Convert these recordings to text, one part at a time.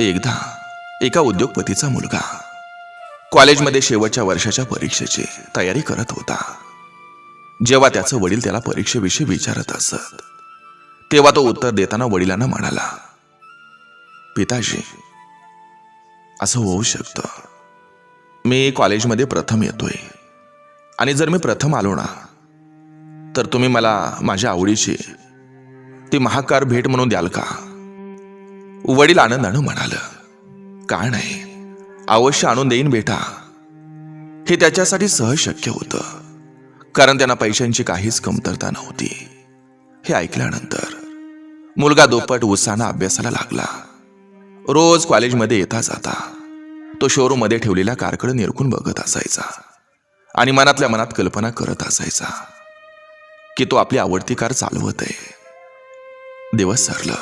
एकदा एका उद्योगपतीचा मुलगा कॉलेजमध्ये शेवटच्या वर्षाच्या परीक्षेची तयारी करत होता. जेव्हा त्याचं वडील त्याला परीक्षेविषयी विचारत असत तेव्हा तो उत्तर देताना वडिलांना म्हणाला पिताजी असं होऊ शकतं. मी कॉलेजमध्ये प्रथम येतोय. आणि जर मी प्रथम आलो ना तर तुम्ही मला माझ्या आवडीची ती महाकार भेट म्हणून द्याल का? वडील आनंदानं म्हणाल. का नाही अवश्य आणून देईन बेटा. हे त्याच्यासाठी सहज शक्य होतं कारण त्यांना पैशांची काहीच कमतरता नव्हती. हे ऐकल्यानंतर मुलगा दोपट उत्साहानं अभ्यासाला लागला. रोज कॉलेजमध्ये येता जाता. तो शोरूममध्ये ठेवलेल्या कारकडे निरखून बघत असायचा. आणि मनातल्या मनात कल्पना करत असायचा की तो आपली आवडती कार चालवत आहे दिवस सरलं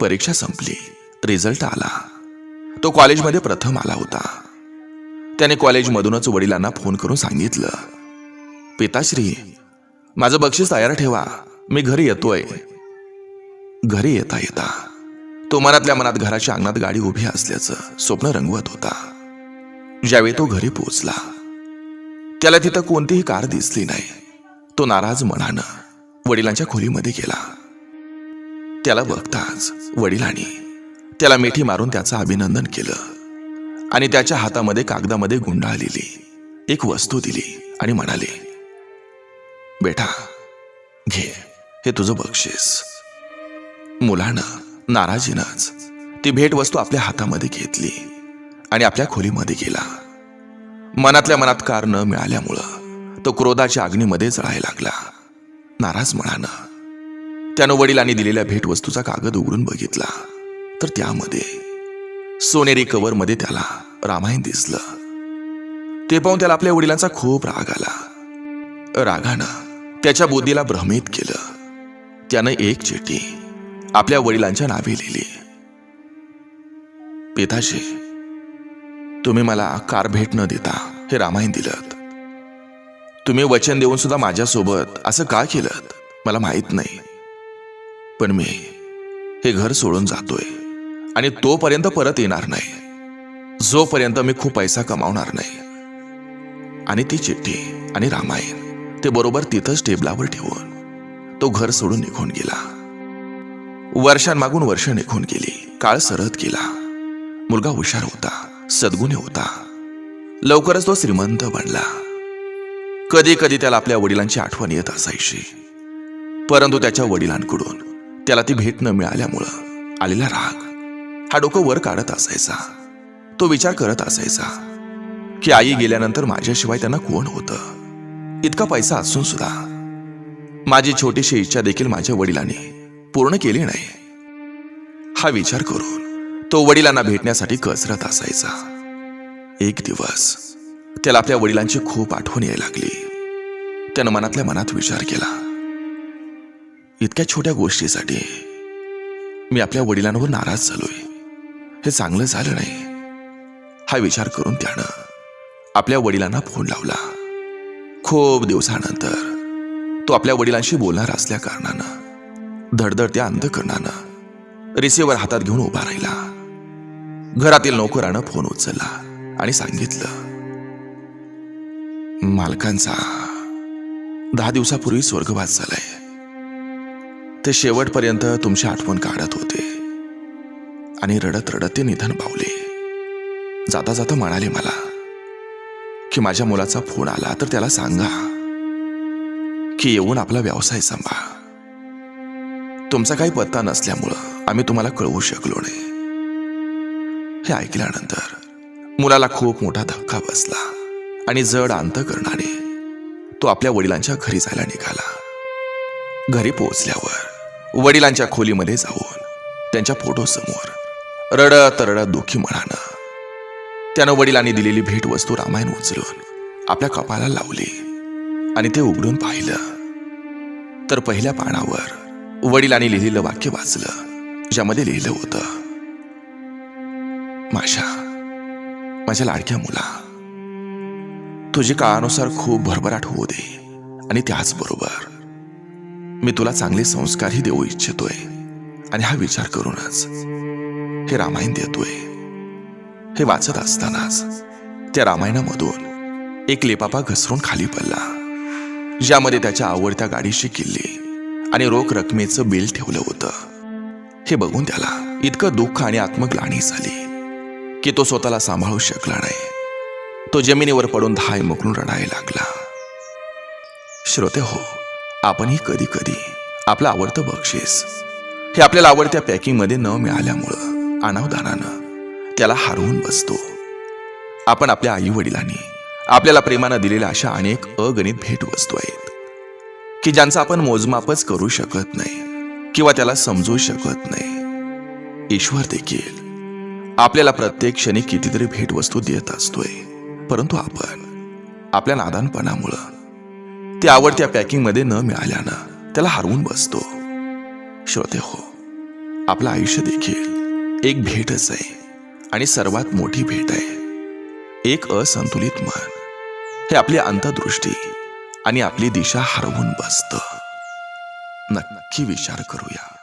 परीक्षा संपली. रिझल्ट आला. तो कॉलेजमध्ये प्रथम आला होता. त्याने कॉलेजमधूनच वडिलांना फोन करून सांगितलं. पिताश्री माझं बक्षीस तयार ठेवा. मी घरी येतोय. घरी येता येता. तो मनातल्या मनात घराच्या अंगणात गाडी उभी असल्याचं स्वप्न रंगवत होता. ज्यावेळी तो घरी पोहोचला त्याला तिथं कोणतीही कार दिसली नाही. तो नाराज मनानं वडिलांच्या खोलीमध्ये गेला. त्याला बघताच वडिलांनी त्याला मिठी मारून त्याचं अभिनंदन केलं. आणि त्याच्या हातामध्ये कागदामध्ये गुंडाळलेली एक वस्तू दिली आणि म्हणाले बेटा घे हे तुझं बक्षीस. मुलानं नाराजीनंच ती भेटवस्तू आपल्या हातामध्ये घेतली आणि आपल्या खोलीमध्ये गेला. मनातल्या मनात कार न मिळाल्यामुळं तो क्रोधाच्या अग्नीमध्ये जळायला लागला. नाराज मनानं. त्यानं वडिलांनी दिलेल्या भेटवस्तूचा कागद उघडून बघितला. तर त्यामध्ये सोनेरी कवरमध्ये त्याला रामायण दिसलं. ते पाहून त्याला आपल्या वडिलांचा खूप राग आला. रागानं त्याच्या बुद्धीला भ्रमित केलं. त्यानं एक चिठ्ठी आपल्या वडिलांच्या नावे लिहिली. पिताजी तुम्ही मला कार भेट न देता हे रामायण दिलं तुम्ही वचन देऊन सुद्धा माझ्यासोबत असं का केलं मला माहीत नाही. पण मी हे घर सोडून जातोय. आणि तोपर्यंत परत येणार नाही. जोपर्यंत मी खूप पैसा कमावणार नाही. आणि ती चिठ्ठी आणि रामायण ते बरोबर तिथंच टेबलावर ठेवून तो घर सोडून निघून गेला. वर्षांमागून वर्ष निघून गेली काळ सरत गेला. मुलगा हुशार होता सद्गुणी होता. लवकरच तो श्रीमंत बनला. कधी कधी त्याला आपल्या वडिलांची आठवण येत असायची. परंतु त्याच्या वडिलांकडून त्याला ती भेट न मिळाल्यामुळं आलेला राग हा डोकं वर काढत असायचा. तो विचार करत असायचा की आई गेल्यानंतर माझ्याशिवाय त्यांना कोण होतं? इतका पैसा असून सुद्धा. माझी छोटीशी इच्छा देखील माझ्या वडिलांनी पूर्ण केली नाही. हा विचार करून तो वडिलांना भेटण्यासाठी कसरत असायचा. एक दिवस त्याला आपल्या वडिलांची खूप आठवण यायला लागली. त्यानं मनातल्या मनात विचार केला. इतक्या छोट्या गोष्टीसाठी मी आपल्या वडिलांवर नाराज झालोय. हे चांगलं झालं नाही. हा विचार करून त्यानं आपल्या वडिलांना फोन लावला. खूप दिवसानंतर तो आपल्या वडिलांशी बोलणार असल्या कारणानं धडधडत्या अंधकरणानं रिसिव्हर हातात घेऊन उभा राहिला. घरातील नोकरानं फोन उचलला आणि सांगितलं मालकांचा दहा दिवसापूर्वी स्वर्गवास झालाय. ते शेवटपर्यंत तुमची आठवण काढत होते. आणि रडत रडत ते निधन पावले. जाता जाता म्हणाले मला की माझ्या मुलाचा फोन आला तर त्याला सांगा की येऊन आपला व्यवसाय सांभा तुमचा काही पत्ता नसल्यामुळं आम्ही तुम्हाला कळवू शकलो नाही. हे ऐकल्यानंतर मुलाला खूप मोठा धक्का बसला आणि जड अंत करणारे तो आपल्या वडिलांच्या घरी जायला निघाला. घरी पोहोचल्यावर वडिलांच्या खोलीमध्ये जाऊन त्यांच्या फोटोसमोर रडत रडत दुःखी मनानं. त्यानं वडिलांनी दिलेली भेटवस्तू रामायण उचलून आपल्या कपाला लावली आणि ते उघडून पाहिलं. तर पहिल्या पानावर वडिलांनी लिहिलेलं वाक्य वाचलं ज्यामध्ये लिहिलं होतं माशा माझ्या लाडक्या मुला तुझी काळानुसार खूप भरभराट होऊ दे आणि त्याचबरोबर मी तुला चांगले संस्कारही देऊ इच्छितोय आणि हा विचार करूनच हे रामायण देतोय. हे वाचत असतानाच त्या रामायणामधून एक लेपापा घसरून खाली पडला. ज्यामध्ये त्याच्या आवडत्या गाडीशी किल्ली आणि रोख रकमेचं बिल ठेवलं होतं. हे बघून त्याला इतकं दुःख आणि आत्मग्लानी झाली की तो स्वतःला सांभाळू शकला नाही. तो जमिनीवर पडून धाय मोकळून रडायला लागला. श्रोते हो आपणही कधी कधी आपलं आवडतं बक्षीस हे आपल्याला आवडत्या पॅकिंगमध्ये न मिळाल्यामुळं अनावधानानं त्याला हरवून बसतो. आपण आपल्या आई वडिलांनी आपल्याला प्रेमानं दिलेल्या अशा अनेक अगणित भेटवस्तू आहेत की ज्यांचा आपण मोजमापच करू शकत नाही किंवा त्याला समजू शकत नाही. ईश्वर देखील आपल्याला प्रत्येक क्षणी कितीतरी भेटवस्तू देत असतोय परंतु आपण आपल्या नादानपणामुळं ते आवडत्या पॅकिंगमध्ये न मिळाल्यानं त्याला हरवून बसतो. श्रोते हो आपलं आयुष्य देखील एक भेटच आहे आणि सर्वात मोठी भेट आहे. एक असंतुलित मन. हे आपली अंतदृष्टी आणि आपली दिशा हरवून बसतं. नक्की विचार करूया.